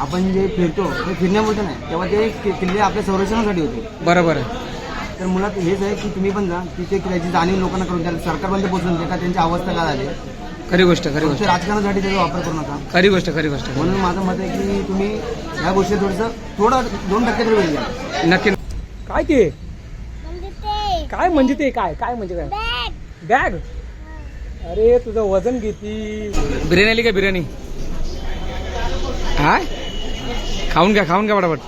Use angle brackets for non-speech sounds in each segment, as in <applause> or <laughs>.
आपण जे फिरतो ते फिरण्यापुरतं नाही. तेव्हा ते कि- किल्ले आपल्या संरक्षणासाठी होते. बरोबर आहे. तर मुळात हेच आहे की तुम्ही पण जा तिथे त्याची जाणीव लोकांना करून द्या. सरकारपर्यंत पोहोचून द्या का त्यांची अवस्था काय झाली खरी गोष्ट खरी गोष्ट. राजकारणासाठी त्याचा वापर करू नका. खरी गोष्ट खरी गोष्ट. म्हणून माझं मत आहे की तुम्ही ह्या गोष्टी थोडंसं थोडं दोन टक्के तरी वेळ द्या. नक्की. काय ते? म्हणजे ते. काय म्हणजे ते? काय? काय म्हणजे काय? बॅग. बॅग? अरे तुझं वजन किती? बिर्याणी आली का बिर्याणी? हा खाऊन घ्या खाऊन घ्या पटापट.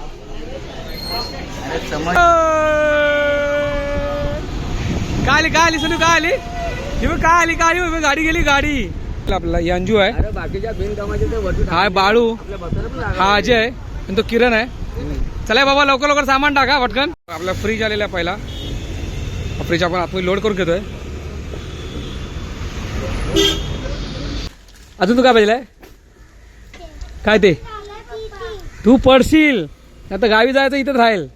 काय आली काय आली सुनू काय आली? ही बघ काय आली काय आली? गाडी गेली गाडी. आपला अंजू आहे. हा बाळू. हा अजय आणि तो किरण आहे. चला बाबा लवकर लवकर सामान टाका पटकन. आपला फ्रीज आलेला आहे पहिला. फ्रीज आपण आतमध्ये लोड करून घेतोय. अजून तू काय पाहिजे काय ते? तू पडशील. आता गावी जायचं इथंच राहील.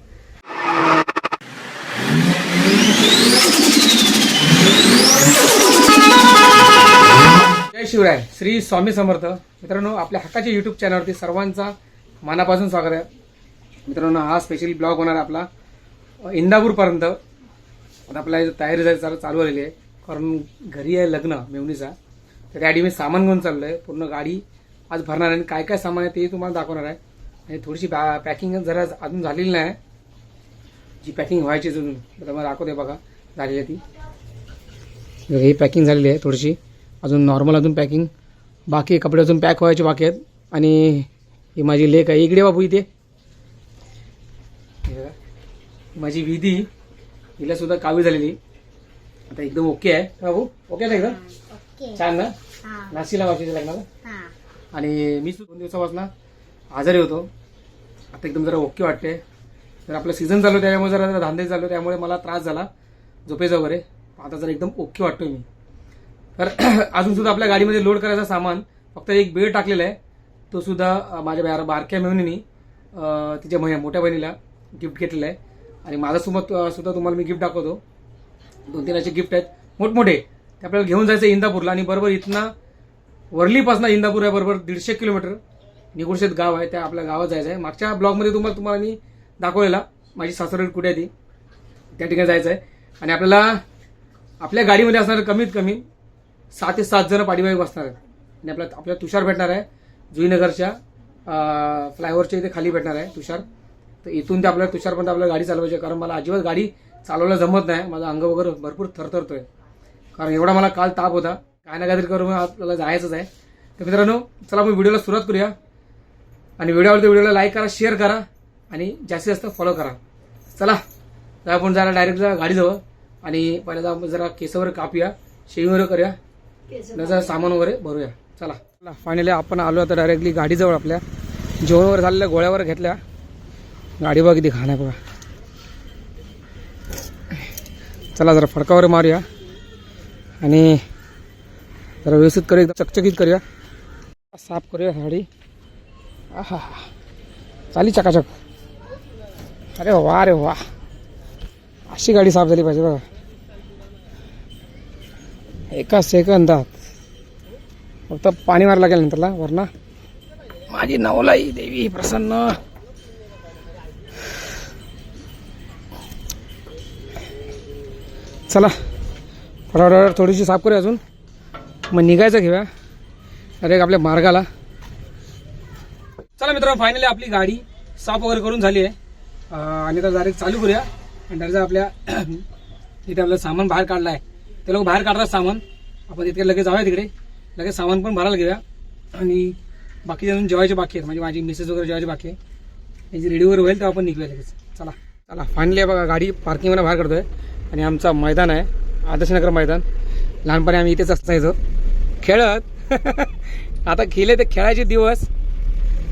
जय शिवराय. श्री स्वामी समर्थ. मित्रांनो आपल्या हक्काच्या युट्यूब चॅनलवरती सर्वांचा मनापासून स्वागत आहे. मित्रांनो हा स्पेशल ब्लॉग होणार आपला. इंदापूरपर्यंत. आता आपला इथं तयारी जायचं चालू चालू आलेली आहे. कारण घरी आहे लग्न मेवणीचा तर त्यासाठी मी सामान घेऊन चाललो आहे पूर्ण गाडी आज भरणार आहे आणि काय काय सामान आहे ते तुम्हाला दाखवणार आहे. आणि थोडीशी पॅकिंग जरा अजून झालेली नाही. जी पॅकिंग व्हायची अजून. मला दाखवते बघा झालेली आहे ती. ही पॅकिंग झालेली आहे थोडीशी. अजून नॉर्मल अजून पॅकिंग बाकी कपडे अजून पॅक व्हायचे बाकी आहेत. आणि ही माझी लेक आहे. इकडे बाबू इथे. बघा. माझी विधी. हिला सुद्धा कावी झालेली. आता एकदम ओके आहे. बाबू ओके आहे एकदम? छान ना? नाशिकला लग्नाला? हा. आणि मी दोन दिवसापासून आजारी होतो. आता एकदम जरा ओके वाटते तर आपलं सीझन चालू आहे, त्याच्यामुळे जरा जरा धांदे चालू आहे, त्यामुळे मला त्रास झाला. झोपेचा वगैरे. आता जरा एकदम ओके वाटतोय मी. तर <clears throat> अजून सुद्धा आपल्या गाडीमध्ये लोड करायचं सामान फक्त एक बेड टाकलेला आहे. तो सुद्धा माझ्या बार बारक्या मेहनीनी तिच्या महिन्या मोठ्या बहिणीला गिफ्ट घेतलेला आहे. आणि माझ्यासोबत सुद्धा तुम्हाला मी गिफ्ट दाखवतो. दोन तीन असे गिफ्ट आहेत. मोठमोठे. ते आपल्याला घेऊन जायचं इंदापूरला. आणि बरोबर इथनं वरलीपासून इंदापूर आहे बरोबर दीडशे किलोमीटर. निगुडशेत गाव आहे त्या आपल्या गावात जायचं आहे. मागच्या ब्लॉगमध्ये तुम्हाला तुम्हाला मी दाखवलेला. माझी सासरवाडी कुठे आहे ती? त्या ठिकाणी जायचं आहे. आणि आपल्याला आपल्या गाडीमध्ये असणार कमीत कमी सहा ते सात जण पाठीमागे बसणार आहेत. आणि आपल्या आपल्याला तुषार भेटणार आहे. जुईनगरच्या फ्लायओव्हरच्या इथे खाली भेटणार आहे तुषार. तर इथून ते आपल्याला तुषारपर्यंत आपल्याला गाडी चालवायची आहे. कारण मला अजिबात गाडी चालवायला जमत नाही. माझं अंग वगैरे भरपूर थरथरतोय. कारण एवढा मला काल ताप होता. काय ना काहीतरी करून आपल्याला जायचंच आहे. तर मित्रांनो चला आपण व्हिडिओला सुरुवात करूया. आणि व्हिडिओ आवडते व्हिडिओला लाईक करा शेअर करा आणि जास्तीत जास्त फॉलो करा. चला तर आपण जरा डायरेक्ट जरा गाडीजवळ आणि पहिल्यांदा आपण जरा केस वगैरे कापूया शेविंग वगैरे करूया त्याचं सामान वगैरे भरूया. चला. फायनली आपण आलो आता डायरेक्टली गाडीजवळ आपल्या. जेवण वगैरे झालेल्या गोळ्या वगैरे घेतल्या. गाडी बघा किती खाण्या बघा. चला जरा फडका वगैरे मारूया. आणि जरा व्यवस्थित करूया एकदम चकचकीत करूया. साफ करूया गाडी हा चाली चकाचक. अरे वा अरे वा. अशी गाडी साफ झाली पाहिजे बघा. एका सेकंदात. फक्त पाणी मारायला लागेल नंतरला वरना. माझी नवलाई देवी प्रसन्न. चला. फटाफट थोडीशी साफ करूया अजून. मग निघायचं घेऊया. अरे आपल्या मार्गाला. चला मित्रांनो फायनली आपली गाडी साफ वगैरे करून झाली आहे. आणि आता डायरेक्ट चालू करूया. आणि डायरेक्ट आपल्या <clears throat> इथे आपलं सामान बाहेर काढलं आहे. ते लोक बाहेर काढतात सामान. आपण इतके लगेच जाऊया तिकडे. लगेच सामान पण भरायला घेऊया. आणि बाकी अजून जेवायचे बाकी आहेत. म्हणजे माझी मिसेस वगैरे जेवायची बाकी आहे. त्यांची रेडी वगैरे होईल तेव्हा आपण निघूया लगेच. चला. चला फायनली बघा गाडी पार्किंगमध्ये बाहेर काढतोय. आणि आमचा मैदान आहे. आदर्शनगर मैदान. लहानपणी आम्ही इथेच असायचो. खेळत. <laughs> आता खेळले ते खेळायचे दिवस.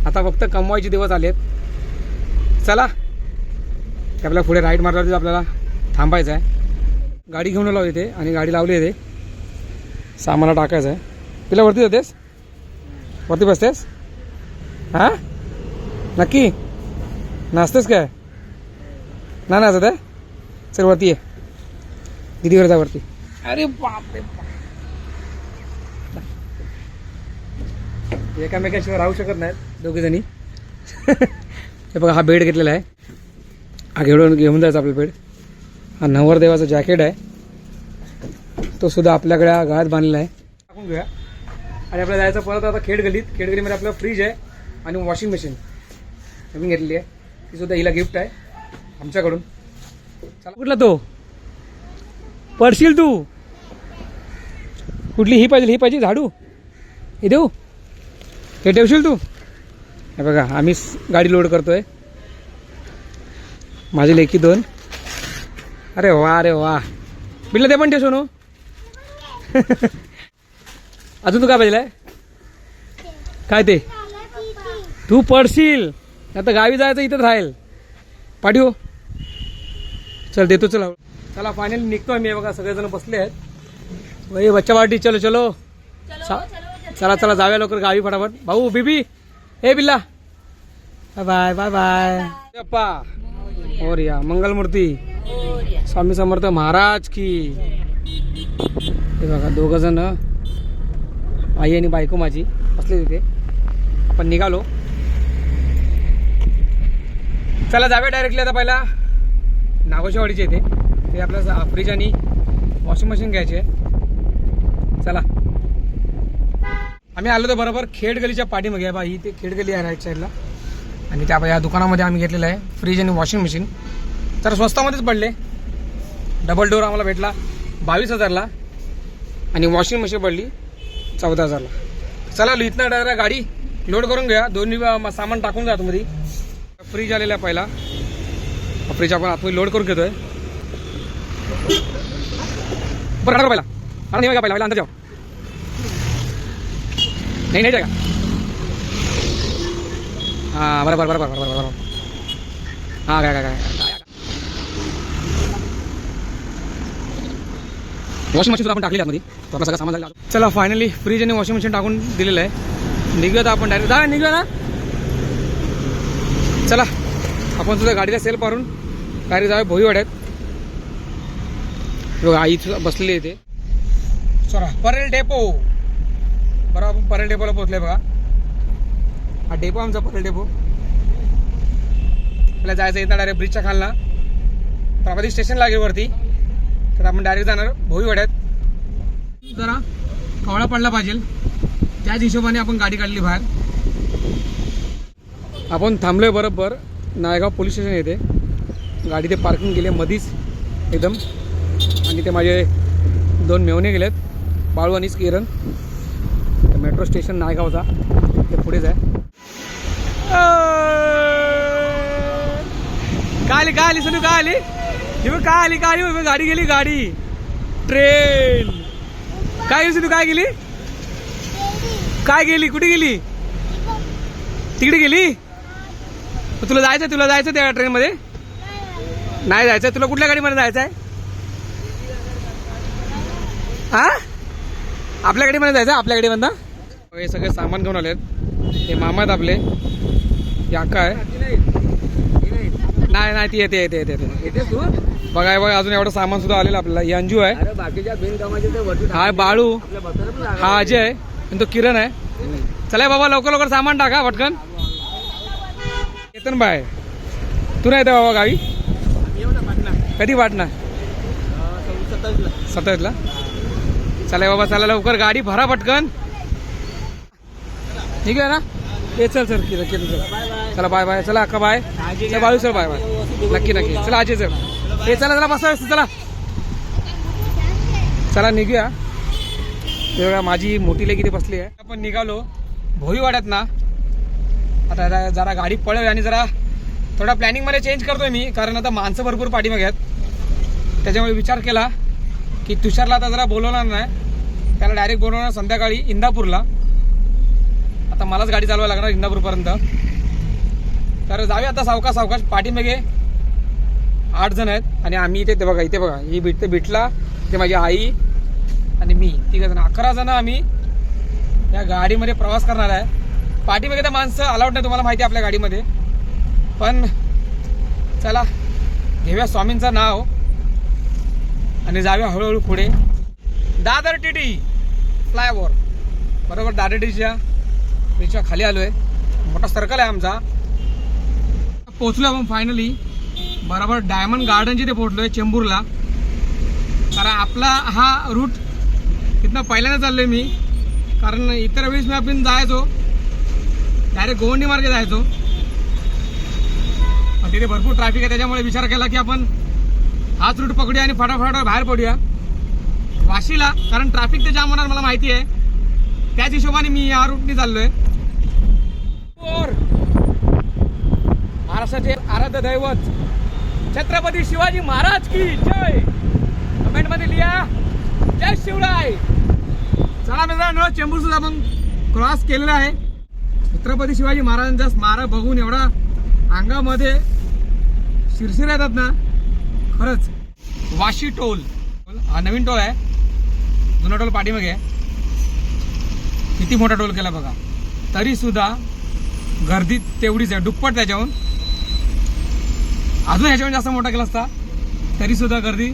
आता फक्त कमवायचे दिवस आलेत. चला. ते आपल्याला पुढे राईट मारल्यावरती आपल्याला थांबायचं आहे. गाडी घेऊन आलो इथे आणि गाडी लावली आहे ते सामाना टाकायचं आहे. तिला वरती जातेस? वरती बसतेस? हां? नक्की? नाचतेस काय? ना नाचत आहे? चल वरती ये. दिदीवर जा वरती. अरे बाप रे बाप. एकामेकाशिवाय राहू शकत नाहीत. दोघीजणी. हे बघा हा बेड घेतलेला आहे. हा घेऊन घेऊन जायचा आपला बेड. हा नवरदेवाचं जॅकेट आहे. तो सुद्धा आपल्याकडे गाळ्यात गळ्यात बांधलेला आहे. टाकून घेऊया. आणि आपल्याला जायचं परत आता खेड गलीत खेड गलीमध्ये आपलं फ्रीज आहे आणि वॉशिंग मशीन नवीन घेतलेली आहे. ती सुद्धा हिला गिफ्ट आहे. आमच्याकडून. चला. कुठला तो? पडशील तू? कुठली ही पाहिजे ही पाहिजे झाडू. हे देऊ. हे ठेवशील तू? हे बघा आम्ही गाडी लोड करतोय. माझी लेखी दोन. अरे वा अरे वा. बिल्ला ते पण ठेव सोनू. <laughs> अजून तू काय पाहिजे काय ते? तू पडशील. आता गावी जायचं इथंच राहील. पाठवू. चल देतो चला. चला फायनल निघतोय मी. हे बघा सगळेजण बसले आहेत. वही बच्चा पार्टी. चलो चलो. चला चला जाऊया लवकर गावी फटाफट. भाऊ बीबी. हे बिल्ला. बाय बाय बाय अप्पा. और या मंगलमूर्ती. स्वामी समर्थ महाराज की. हे बघा दोघ जण आई आणि बायको माझी. असले तिथे आपण निघालो. चला जावे डायरेक्टली आता पहिला. नागोशेवाडीचे इथे. ते आपल्याला फ्रीज आणि वॉशिंग मशीन घ्यायचे. आहे चला. आम्ही आलो तर बरोबर खेड गलीच्या पाठीमागे. आहे बा ही ते खेड गली आहे राईट साईडला आणि त्या या दुकानामध्ये आम्ही घेतलेलं आहे. फ्रीज आणि वॉशिंग मशीन तर स्वस्तामध्येच पडले. डबल डोर आम्हाला भेटला बावीस हजारला. आणि वॉशिंग मशीन पडली चौदा हजारला. चला इथनं डायरेक्ट गाडी लोड करून घ्या दोन्ही सामान टाकून घ्या आतमध्ये फ्रीज आलेला आहे पहिला. फ्रीज आपण आतमध्ये लोड करून घेतोय. बरं पहिला. अरे नाही पहिला. पहिला अंदर जाऊ नाही नाही हा बरं बरं बरं बरं बरं बरं. बरं हा काय काय काय वॉशिंग मशीन आपण टाकली आतमध्ये. तो आपला सगळं सामान झालं चला फायनली फ्रीज आणि वॉशिंग मशीन टाकून दिलेलं आहे. निघूया तर आपण डायरेक्ट जा निघूया ना. चला आपण सुद्धा गाडीला सेल पारून गाडी जाऊया भोईवाड्यात. आई बसलेली आहे ते चला परेल डेपो बरं आपण परेल डेपोला पोहोचलोय बघा. हा डेपो आमचा परेल डेपो. आपल्याला जायचं येतं डायरेक्ट ब्रिजच्या खालना. प्रभाती स्टेशन लागेल वरती. तर आपण डायरेक्ट जाणार भोईवाड्यात. जरा कवळा पडला पाहिजे. त्याच हिशोबाने आपण गाडी काढली बाहेर. आपण थांबलोय बरोबर. नायगाव पोलीस स्टेशन येते गाडी ते पार्किंग केली मधीच एकदम. आणि ते माझे दोन मेवणे गेलेत. बाळू आणि किरण मेट्रो स्टेशन नायगावचा. ते पुढेच आहे. काय आली काय आली सनू काय आली? ही काय आली काय आली? गाडी गेली गाडी. ट्रेन. काय गेली तू काय गेली? काय गेली? कुठे गेली? तिकडे गेली? तुला जायचं तुला जायचं त्या ट्रेनमध्ये? नाही जायचं तुला कुठल्या गाडीमध्ये जायचं आहे हा आपल्या गाडीमध्ये जायचं आपल्या गाडीमधनं? हे सगळे सामान घेऊन आलेत. हे मामा आहेत आपले. अक्का आहे. नाही नाही ती येते येते येते येते. बघा हे बघा अजून एवढं सामान सुद्धा आलेलं आपल्याला. ही अंजू आहे. अरे बाकीच्या बिनकामाचे ते वरती हा बाळू. आपल्या बसायला पण जागा हा अजय आहे. आणि तो किरण आहे. चला बाबा लवकर लवकर सामान टाका पटकन. केतन बाय तू नाही येते बाबा गावी? कधी वाटणार सत्तावीसला. चला बाबा चला लवकर. गाडी भरा पटकन. ठीक आहे ना? ये चल सर किरण किरण चल. चला बाय बाय चला अक्का बाय चला बाळू सर बाय बाय नक्की नक्की. चला अजय सर. हे चला चला बसा व्यवस्थित, चला. चला निघूया. हे बघा माझी मोठी किती बसली आहे. आपण निघालो. भोईवाड्यात ना. आता जरा- गाडी पळव आणि जरा थोडा प्लॅनिंगमध्ये चेंज करतोय मी कारण आता माणसं भरपूर पाठीमागे आहेत. त्याच्यामुळे विचार केला की तुषारला आता जरा बोलवणार नाही. त्याला डायरेक्ट बोलवणार संध्याकाळी इंदापूरला. आता मलाच गाडी चालवायला लागणार इंदापूरपर्यंत. तर जाऊया आता सावकाश सावकाश पाठीमागे आठ जण आहेत. आणि आम्ही इथे ते बघा इथे बघा. ही भेटते ते ते माझी आई आणि मी. तिघ जण. अकरा जण आम्ही या गाडीमध्ये प्रवास करणार आहे. पाठीमागे तर माणसं अलाउड नाही तुम्हाला माहिती आहे आपल्या गाडीमध्ये. पण चला घेऊया स्वामींचं नाव आणि जाऊया हळूहळू पुढे. Dadar TT flyover. बरोबर दादर टीटीच्या. ब्रिजच्या खाली आलो आहे मोठा सर्कल आहे आमचा. पोचलो आपण फायनली बरोबर डायमंड गार्डन जिथे पोहोचलोय चेंबूरला. कारण आपला हा रूट तिथनं पहिल्यांदा चाललोय मी. कारण इतर वेळेस मी आपण जायचो. डायरेक्ट गोवंडी मार्गे जायचो. पण तिथे भरपूर ट्रॅफिक आहे. त्याच्यामुळे विचार केला की आपण हाच रूट पकडूया आणि फटाफट बाहेर पडूया. वाशीला कारण ट्रॅफिक ते जाम होणार मला माहिती आहे. त्याच हिशोबाने मी या रूटने चाललोय. महाराष्ट्राचे आराध्य दैवत. छत्रपती शिवाजी महाराज की जय. कमेंटमध्ये लिहा जय शिवराय. चला मित्रांनो चेंबूर सुद्धा आपण क्रॉस केलेला आहे. छत्रपती शिवाजी महाराजांचा स्मारक बघून एवढा अंगामध्ये शिरशिर येतात ना. खरंच. वाशी टोल. हा नवीन टोल आहे. जुना टोल पाठीमागे आहे. किती मोठा टोल केला बघा. तरीसुद्धा गर्दी तेवढीच आहे. दुप्पट त्याच्याहून. अजून ह्याच्याहून जास्त मोठा केला असता तरीसुद्धा गर्दी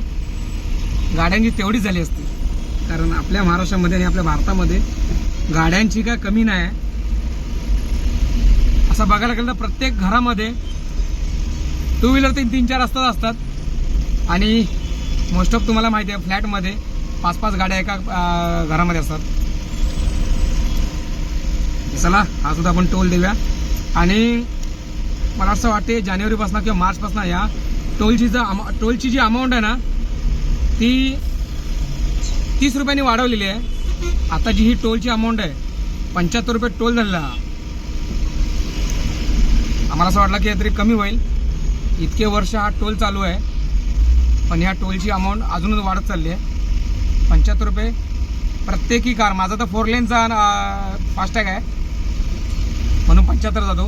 गाड्यांची तेवढीच झाली असती. कारण आपल्या महाराष्ट्रामध्ये आणि आपल्या भारतामध्ये गाड्यांची काय कमी नाही आहे. असं बघायला गेलं तर प्रत्येक घरामध्ये टू व्हीलर तीन तीन चार असतात असतात. आणि मोस्ट ऑफ तुम्हाला माहिती आहे फ्लॅटमध्ये पाच पाच गाड्या एका घरामध्ये असतात. चला हा सुद्धा आपण टोल देऊया. आणि मला असं वाटते जानेवारीपासून किंवा मार्चपासून या टोलची जर अमा टोलची जी अमाऊंट आहे ना ती तीस रुपयांनी वाढवलेली आहे. आता जी ही टोलची अमाऊंट आहे पंच्याहत्तर रुपये टोल झालेला आम्हाला असं वाटलं की तरी कमी होईल. इतके वर्ष हा टोल चालू आहे पण ह्या टोलची अमाऊंट अजूनच वाढत चालली आहे. पंच्याहत्तर रुपये प्रत्येकी कार माझा तर फोर लेनचा फास्टॅग आहे. म्हणून पंच्याहत्तर जातो.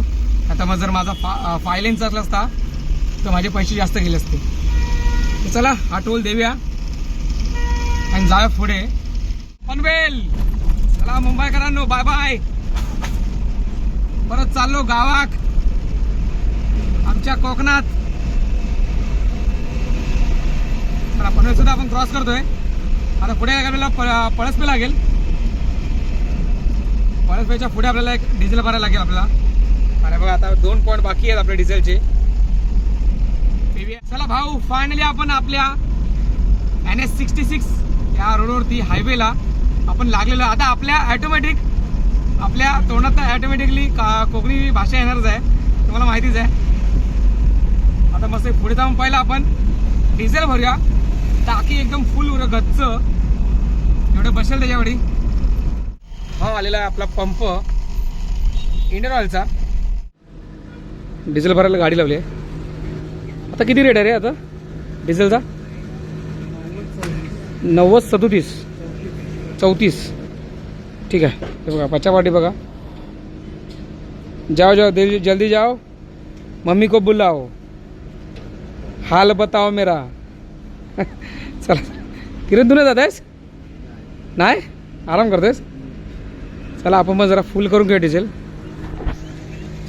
आता मग जर माझा फा फायलेन चालला असता तर माझे पैसे जास्त गेले असते. तर चला हा टोल देऊया. आणि जाऊया पुढे. पनवेल! चला मुंबईकरांनो बाय बाय परत चाललो गावात आमच्या कोकणात. चला पनवेल सुद्धा आपण क्रॉस करतोय. आता पुढे आपल्याला प- पळसपे लागेल. पळसपेच्या पुढे आपल्याला एक डिझेल भरायला लागेल आपल्याला. अरे बघा आता दोन पॉईंट बाकी आहेत आपल्या डिझेलचे चला भाऊ फायनली आपण आपल्या एन एस सिक्स्टी सिक्स या रोडवरती हायवेला आपण लागलेलो आता आपल्या ॲटोमॅटिक आपल्या तोंडात ॲटोमॅटिकली कोकणी भाषा येणारच आहे. तुम्हाला माहितीच आहे. आता मस्त पुढे जाऊन पहिला आपण डिझेल भरूया. टाकी एकदम फुल उर गच्च. एवढं बसेल त्याच्यावरी हा आलेला आहे आपला पंप. इंडियन ऑइलचा डिझेल भरायला गाडी लावली आहे. आता किती रेट आहे रे आता? डिझेलचा नव्वद सदोतीस. चौतीस. ठीक आहे. हे बघा पचापाटी बघा. जाओ जाओ जल्दी जाओ. मम्मी को बुलाओ. हाल बताओ मेरा. <laughs> चला. किरण तुला जात आहेस? नाही? आराम करतेस? चला आपण मग जरा फुल करून घेऊ डिझेल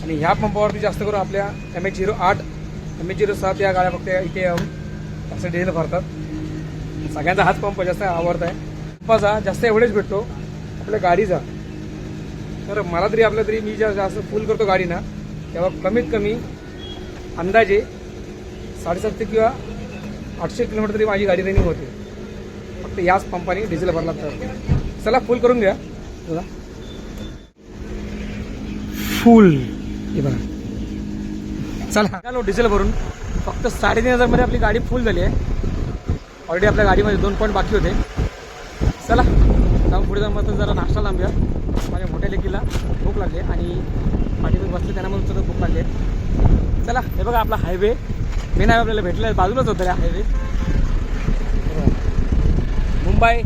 आणि ह्या पंपावरती जास्त करून आपल्या एम एच झिरो आठ एम एच झिरो सात या गाड्या फक्त इथे येऊन असं डिझेल भरतात. सगळ्यांचा हाच पंप जास्त आवडत आहे पंपाचा जास्त एवढेच भेटतो. आपल्या गाडीचा. तर मला तरी आपल्या तरी मी जेव्हा जास्त फुल करतो गाडी ना तेव्हा कमीत कमी अंदाजे साडेसातशे किंवा आठशे किलोमीटर तरी माझी गाडी रनिंग होते. फक्त याच पंपाने डिझेल भरला तर. चला फुल करून घ्या बघा फुल. हे बघा. चला. चालो डिझेल भरून फक्त साडेतीन हजारमध्ये आपली गाडी फुल झाली आहे. ऑलरेडी आपल्या गाडीमध्ये दोन पॉईंट बाकी होते. चला. जाऊन पुढे जाऊन मस्त जरा नाश्ता लांबूया माझ्या मोठ्या लेकीला भूक लागली आणि पाठीतून बसले त्यांना म्हणून सुद्धा भूक लागली चला. हे बघा आपला हायवे मेन हायवे आपल्याला भेटला आहे, बाजूलाच होतं रे हायवे मुंबई.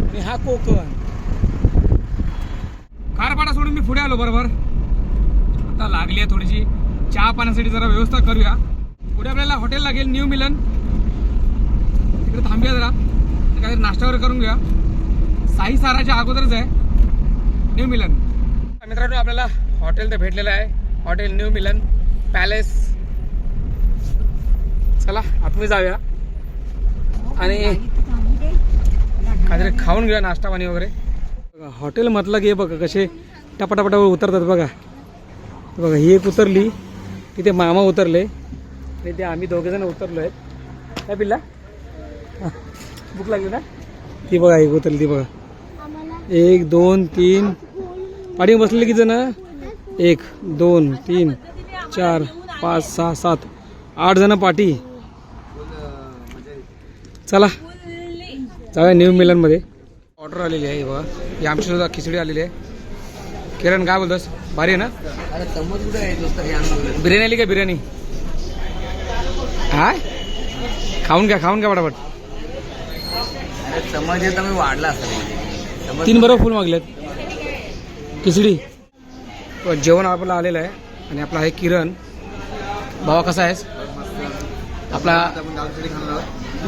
आणि हा कोकण. कारपाडा सोडून मी पुढे आलो बरोबर. आता लागली आहे थोडीशी. चहा पाण्यासाठी जरा व्यवस्था करूया. पुढे आपल्याला हॉटेल लागेल न्यू मिलन. तिकडे थांबूया जरा. काहीतरी नाश्ता वगैरे करून घेऊया. साई साराच्या अगोदरच आहे. न्यू मिलन. मित्रांनो आपल्याला हॉटेल तर भेटलेलं आहे. Hotel new Milan palace. चला आतमध्ये जाऊया. आणि काहीतरी खाऊन घेऊया नाश्ता पाणी वगैरे. बघा हॉटेल म्हटलं की हे बघा कसे टपाटपाटावर उतरतात बघा. बघा ही एक उतरली. तिथे मामा उतरले. आणि ते आम्ही दोघेजण उतरलो आहेत काय पिल्ला? हां. भूक लागली ना? ती बघा एक उतरली ती बघा. एक दोन तीन. पाठी बसलेले किती जण? एक दोन तीन चार पाच सहा सात आठ जण पाठी चला. जाऊया न्यू मिलनमध्ये ऑर्डर आलेली आहे बघा. ही आमची सुद्धा खिचडी आलेली आहे. किरण काय बोलतोस? भारी आहे ना? अरे समज कुठे आहे दोस्त हे आणून बिर्याणी आली का बिर्याणी? हा खाऊन घ्या खाऊन घ्या पटापट. अरे समज वाढला तीन बरोबर फुल मागलेत. खिचडी तो जेवण आपलं आलेलं आहे. आणि आपला आहे किरण. भावा कसा आहेस? आपला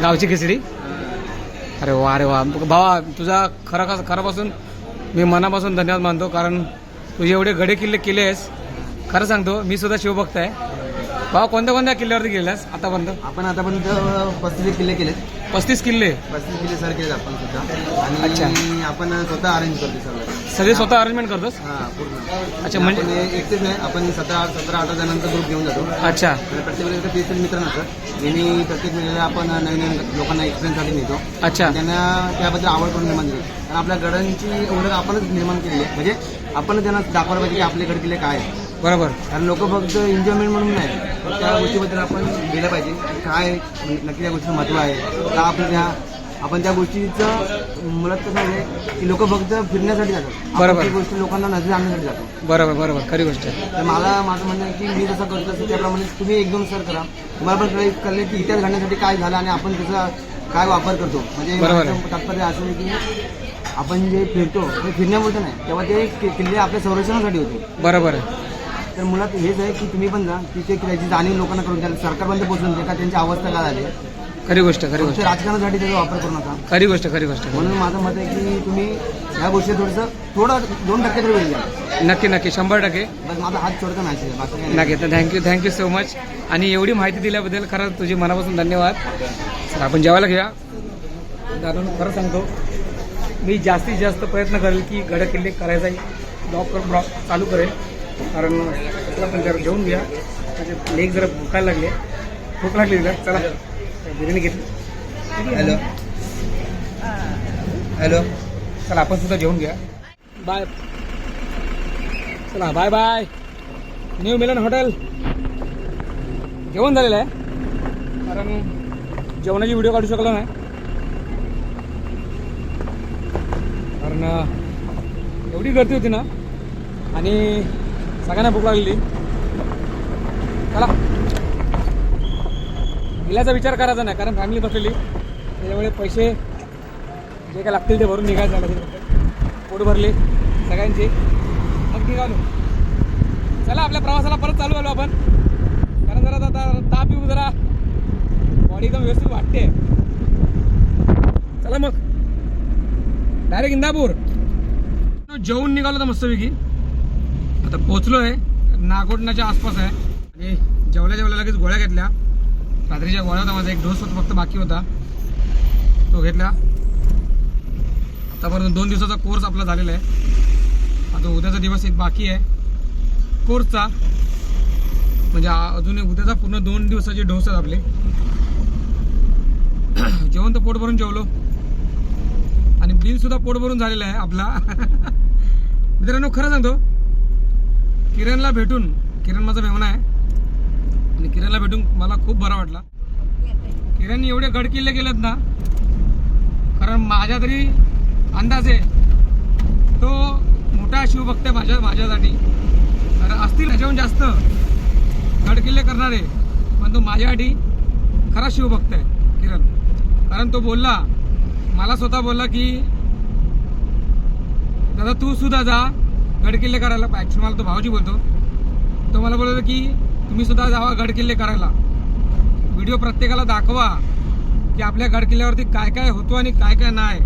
गावची खिचडी. अरे वा अरे वा. भावा तुझा खरं खरापासून मी मनापासून धन्यवाद मानतो कारण तुझे एवढे गडे किल्ले केले आहेस खरं सांगतो मी सुद्धा शिवभक्त आहे. भावा कोणत्या कोणत्या किल्ल्यावरती गेलास आतापर्यंत? आपण आतापर्यंत पस्तीस किल्ले केलेत. पस्तीस किल्ले? पस्तीस किल्ले सर केलेत आपण सुद्धा. अच्छा. आणि आपण स्वतः अरेंज करतो सगळं. सगळे स्वतः अरेंजमेंट करतोस? हा पूर्ण. अच्छा, म्हणजे- एकटेच नाही आपण सतरा सतरा अठरा जणांचा ग्रुप घेऊन जातो. अच्छा. प्रत्येक वेळेला तीस तीस मित्र नसतात यांनी प्रत्येक वेळेला आपण नवीन नवीन लोकांना एक्सपिरियन्ससाठी नेतो अच्छा. त्यांना त्याबद्दल आवड करून निर्माण कारण आपल्या गडांची ओळख आपणच निर्माण केली आहे. म्हणजे आपण त्यांना दाखवायला पाहिजे की आपले गड किल्ले काय आहेत बरोबर. कारण लोक फक्त एन्जॉयमेंट म्हणून नाही तर त्या गोष्टीबद्दल आपण गेलं पाहिजे काय नक्की त्या गोष्टीचं महत्त्व आहे. का आपण त्या आपण त्या गोष्टीचं मुळात कसं आहे की लोक फक्त फिरण्यासाठी जातात. बरोबर. ती गोष्ट लोकांना नजर आणण्यासाठी जातो. बरोबर बरोबर. खरी गोष्ट आहे. तर मला माझं म्हणणं आहे की मी जसं करतो तसं त्याप्रमाणे तुम्ही एक दोन सर करा. तुम्हाला पण कळेल कळले की इतिहास घडण्यासाठी काय झालं आणि आपण त्याचा काय वापर करतो. म्हणजे आहे. तात्पर्य असं आहे की आपण जे फिरतो ते फिरण्यापुरतं नाही. तेव्हा ते कि- किल्ले आपल्या संरक्षणासाठी होते. बरोबर आहे. तर मुळात हेच आहे की तुम्ही पण जा की ते त्याची जाणीव लोकांना करून द्या. सरकारपर्यंत पोहोचून द्या का त्यांची अवस्था काय झाली खरी गोष्ट खरी गोष्ट. राजकारणासाठी त्याचा वापर करू नका. खरी गोष्ट खरी गोष्ट. म्हणून माझं मत आहे की तुम्ही ह्या गोष्टी थोडंसं थोडं दोन टक्के तरी वेळ द्या. नक्की नक्की. शंभर टक्के. बस माझा हात छोडता मॅसेज आहे बाकी काही नाही. नक्की. तर थँक्यू थँक्यू सो मच आणि एवढी माहिती दिल्याबद्दल खरंच तुझी मनापासून धन्यवाद. आपण जेवायला घेऊया. दादा खरं सांगतो. मी जास्तीत जास्त प्रयत्न करेल की गड किल्ले करायचा ब्लॉक कर ब्लॉक चालू करेल. कारण आपण जरा जेवून घ्या. म्हणजे लेग जरा भुकायला लागले. भूक लागली तिला. चला. बिर्याणी घेतली. हॅलो. हॅलो. चला आपण सुद्धा जेवून घ्या. बाय. चला bye bye. New Milan hotel. जेवण झालेलं आहे. कारण जेवणाची व्हिडिओ काढू शकलो नाही. कारण एवढी गर्दी होती ना आणि सगळ्यांना भूक लागली. चला. हिलाचा विचार करायचा नाही कारण फॅमिली बसलेली. त्याच्यामुळे पैसे जे काय लागतील ते भरून निघायचं झालं पोट भरले सगळ्यांचे. मग निघालो. चला आपल्या प्रवासाला परत चालू आलो आपण. कारण जरा आता ताप येऊ जरा. बॉडी एकदम व्यवस्थित वाटते. चला मग. डायरेक्ट इंदापूर. जेवून निघालो तर मस्तपैकी. आता पोचलो आहे नागोडण्याच्या आसपास आहे. आणि जेवल्या जेवल्या लगेच गोळ्या घेतल्या. रात्रीच्या गोळ्या होता माझा एक डोस होता फक्त बाकी होता. तो घेतला. आतापर्यंत दोन दिवसाचा कोर्स आपला झालेला आहे. आता उद्याचा दिवस एक बाकी आहे. कोर्सचा म्हणजे अजून एक उद्याचा पूर्ण दोन दिवसाचे डोस आहेत आपले. जेवण तर पोट भरून जेवलो. बिल सुद्धा पोट भरून झालेलं आहे आपला. <laughs> मित्रांनो खरं सांगतो किरणला भेटून किरण माझा मेहमान आहे. आणि किरणला भेटून मला खूप बरा वाटला. किरण एवढे गडकिल्ले केलेत ना कारण माझ्या तरी अंदाज आहे तो मोठा शिवभक्त आहे माझ्या माझ्यासाठी. कारण असतील ह्याच्याहून जास्त गडकिल्ले करणारे पण तो माझ्यासाठी खरा शिवभक्त आहे किरण. कारण तो बोलला मला स्वतः बोलला की दादा तू सुद्धा जा. गडकिल्ले करायला ॲक्च्युली मला तो भाऊजी बोलतो. तो मला बोलतो की तुम्ही सुद्धा जावा गडकिल्ले करायला. व्हिडिओ प्रत्येकाला दाखवा की आपल्या गडकिल्ल्यावरती काय काय होतो आणि काय काय नाही.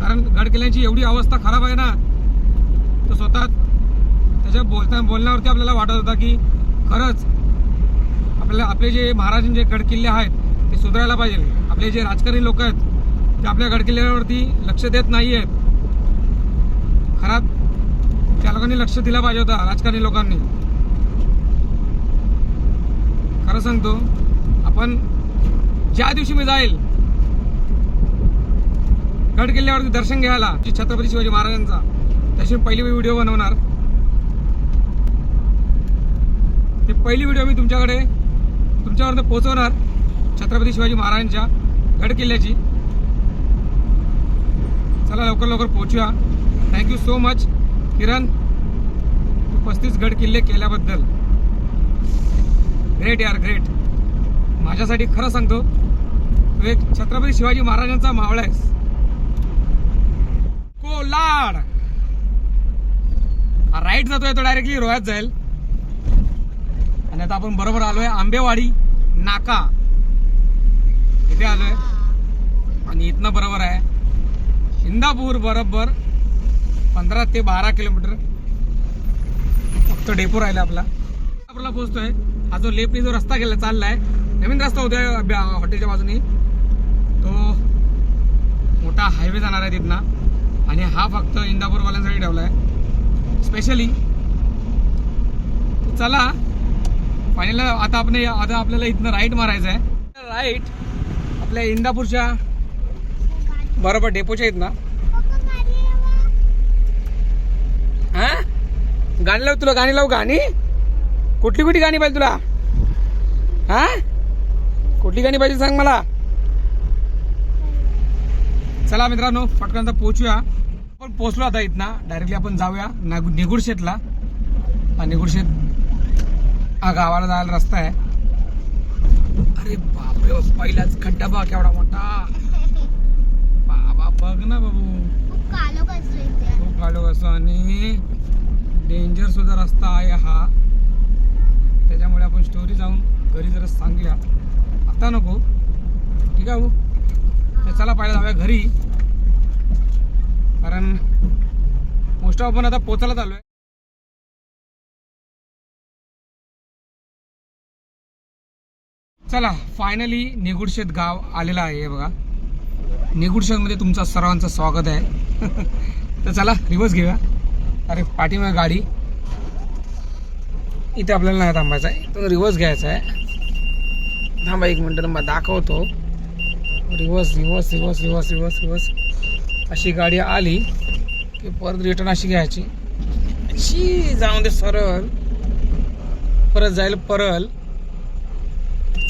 कारण गडकिल्ल्यांची एवढी अवस्था खराब आहे ना तो स्वतः त्याच्या बोलता बोलण्यावरती आपल्याला वाटत होता की खरंच आपल्याला आपले जे महाराजांचे गडकिल्ले आहेत ते सुधारायला पाहिजे. आपले जे राजकारणी लोक आहेत ते आपल्या गडकिल्ल्यावरती लक्ष देत नाही आहेत खरात त्या लोकांनी लक्ष दिलं पाहिजे होता राजकारणी लोकांनी. खरं सांगतो आपण ज्या दिवशी मी जाईल गड किल्ल्यावरती दर्शन घ्यायला छत्रपती शिवाजी महाराजांचा त्याची पहिली मी व्हिडिओ बनवणार. ती पहिली व्हिडिओ मी तुमच्याकडे तुमच्यापर्यंत पोहोचवणार छत्रपती शिवाजी महाराजांच्या गड किल्ल्याची. चला लवकर लवकर पोहोचूया. Thank you so much Kiran तू पस्तीस गड किल्ले केल्याबद्दल. ग्रेट यार ग्रेट माझ्यासाठी खरं सांगतो तू एक छत्रपती शिवाजी महाराजांचा मावळा आहेस. कोलाड. राईट जातोय तो डायरेक्टली रोह्यात जाईल. आणि आता आपण बरोबर आलोय आंबेवाडी नाका. इथे आलोय. आणि इथनं बरोबर आहे. इंदापूर बरोबर पंधरा ते बारा किलोमीटर फक्त डेपो राहिला आपला. इंदापूरला पोहोचतोय. हा जो लेपनी जो रस्ता गेला चाललाय नवीन रस्ता होतोय हॉटेलच्या बाजूनी. तो मोठा हायवे जाणार आहे तिथनं. आणि हा फक्त इंदापूरवाल्यांसाठी आहे स्पेशली चला फायनल आता आपण आता आपल्याला इथनं राईट मारायचं आहे राईट आपल्या इंदापूरच्या बरोबर डेपोच्या इथनं ना हा गाणी लाव तुला गाणी लावू गाणी. कुठली कुठली गाणी पाहिजे तुला? हा? कुठली गाणी पाहिजे सांग मला? चला मित्रांनो पटकन आता पोहोचूया. आपण पोहोचलो आता इथनं. डायरेक्टली आपण जाऊया नागू निगुडशेतला निगुडशेत हा गावाला जायला रस्ता आहे. अरे बापरे बाप, पहिलाच खड्डा बघ केवढा मोठा. बाबा बघ ना बाबू. खूप कालो असतो आणि डेंजर सुद्धा रस्ता आहे हा. त्याच्यामुळे आपण स्टोरी जाऊन घरी जरा सांगूया. आता नको. ठीक आहे भाऊ? तर चला पाहिलं जाऊया घरी. कारण मोस्ट ऑफ आपण आता पोचायला चालू आहे चला फायनली निगुडशेत गाव आलेलं आहे हे बघा. निगुडशेतमध्ये तुमचा सर्वांचं स्वागत आहे. <laughs> तर चला रिवर्स घेऊया. अरे पाठीमागे गाडी. इथे आपल्याला नाही थांबायचं आहे. रिवर्स घ्यायचा आहे. थांबा एक मिनटं मग दाखवतो. Reverse reverse reverse reverse reverse reverse अशी गाडी आली की परत रिटर्न अशी घ्यायची. अशी जाऊन दे सरळ. परत जाईल परल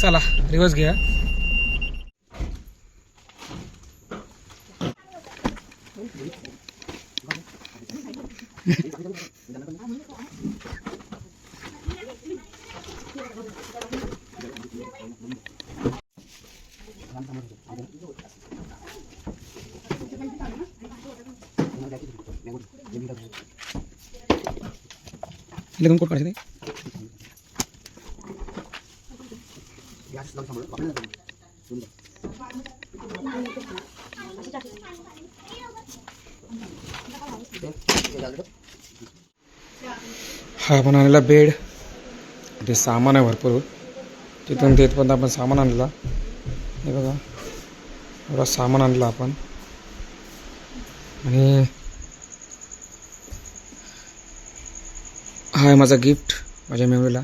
चला रिवर्स घ्या. लेकिन कोट काढायचं हा आपण आणलेला बेड. ते सामान आहे भरपूर. तिथून तिथपर्यंत आपण सामान आणला. हे बघा. एवढा सामान आणला आपण. आणि आहे माझा गिफ्ट माझ्या मेमरीला.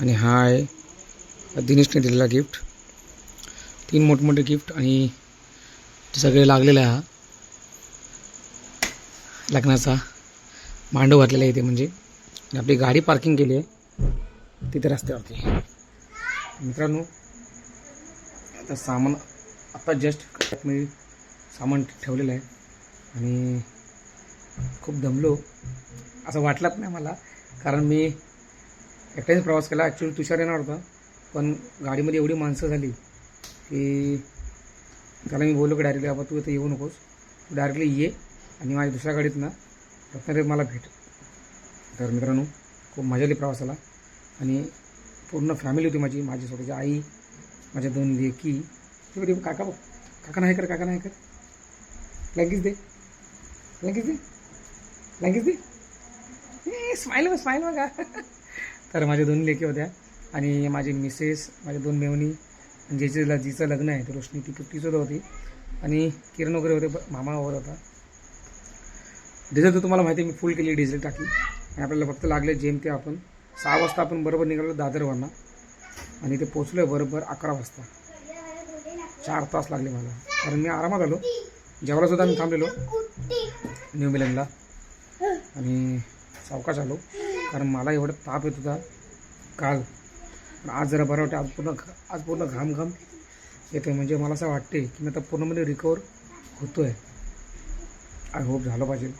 आणि हा आहे दिनेशने दिलेला गिफ्ट. तीन मोठमोठे गिफ्ट आणि ते सगळे लागलेलं आहे हा. लग्नाचा. मांडव घातलेला आहे इथे म्हणजे. आणि आपली गाडी पार्किंग केली आहे. तिथे रस्त्यावरती. मित्रांनो आता सामान आत्ता जस्ट मी सामान ठेवलेलं आहे. आणि खूप दमलो. असं वाटलंच नाही मला. कारण मी एकट्याने प्रवास केला. ॲक्च्युली तुषार येणार होता. पण गाडीमध्ये एवढी माणसं झाली की त्याला मी बोललो की डायरेक्टली बाबा तू इथं येऊ नकोस. तू डायरेक्टली ये आणि माझ्या दुसऱ्या गाडीत ना रत्नागिरी मला भेट. तर मित्रांनो खूप मजा आली प्रवासाला. आणि पूर्ण फॅमिली होती माझी माझी स्वतःची आई माझ्या दोन लेकी. ते काका काका नाही कर काका नाही कर लगेच दे. लगेच दे. लगेच दे. स्माईल बघ स्माईल बघा तर माझ्या दोन लेखी होत्या. आणि माझी मिसेस माझ्या दोन मेवणी आणि जिचं लग्न आहे ते रोशनी ती ती होती. आणि किरण वगैरे होते मामा वगैरे होता. डिझेल तर तुम्हाला माहिती आहे मी फुल केली डिझेल टाकी. आणि आपल्याला फक्त लागले जेम ते आपण. सहा वाजता आपण बरोबर निघालो दादरवरनं. आणि ते पोचलो आहे बरोबर अकरा वाजता. चार तास लागले मला. कारण मी आरामात आलो. जेवायलासुद्धा मी थांबलेलो. न्यू मिलनला. आणि सावकाश आलो. कारण मला एवढं ताप येत होता काल. पण आज जरा बरं वाटतं आज पूर्ण आज पूर्ण घाम घाम येते म्हणजे मला असं वाटते की मी आता पूर्णपणे रिकवर होतो आहे आय होप झालं पाहिजे.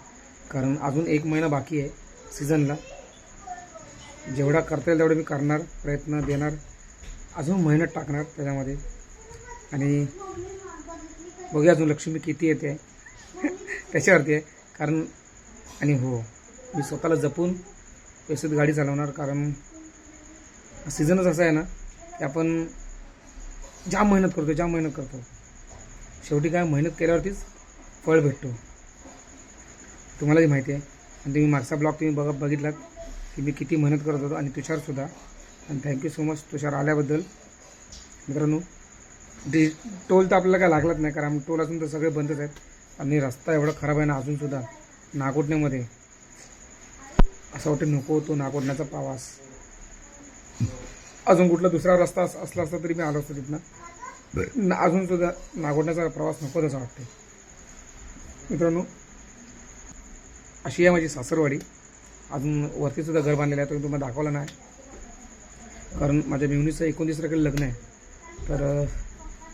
कारण अजून एक महिना बाकी आहे सीझनला जेवढा करता येईल तेवढं मी करणार प्रयत्न देणार. अजून मेहनत टाकणार त्याच्यामध्ये. आणि बघूया अजून लक्ष्मी किती येते. <laughs> त्याच्यावरती आहे. कारण आणि हो. मी स्वतःला जपून व्यवस्थित गाडी चालवणार कारण सीझनच असा आहे ना की आपण जाम मेहनत करतो जाम मेहनत करतो शेवटी काय मेहनत केल्यावरतीच फळ भेटतो. तुम्हालाही माहिती आहे. आणि तुम्ही मागचा ब्लॉग तुम्ही बघा बघितलात की मी किती मेहनत करत होतो आणि तुषारसुद्धा आणि थँक्यू सो मच तुषार आल्याबद्दल. मित्रांनो डी टोल तर आपल्याला काय लागलाच नाही कारण टोल असून तर सगळे बंदच आहेत. आणि रस्ता एवढा खराब आहे ना अजूनसुद्धा नागोटण्यामध्ये असं वाटतं नको तो नागोटण्याचा प्रवास. अजून कुठला दुसरा रस्ता अस- असला असता तरी मी आलो असतो तिथनं. न- अजूनसुद्धा नागोटण्याचा प्रवास नको असं वाटते मित्रांनो अशी आहे माझी सासरवाडी. अजून वरतीसुद्धा घर बांधलेलं आहे तो मी तुम्हाला दाखवला नाही. कारण माझ्या मिवणीचं एकोणतीस तारखेला लग्न आहे. तर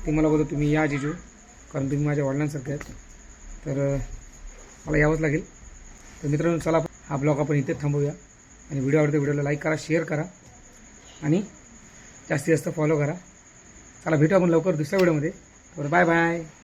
ते मला बोलतो तुम्ही या जिजू कारण तुम्ही माझ्या वडिलांसारखे आहेत. तर मला यावंच लागेल. तर मित्रांनो चला हा ब्लॉग आपण इथेच थांबवूया. आणि व्हिडिओ आवडते व्हिडिओला लाईक करा शेअर करा. आणि जास्तीत जास्त फॉलो करा. चला भेटू आपण लवकर दुसऱ्या व्हिडिओमध्ये. तर बाय बाय.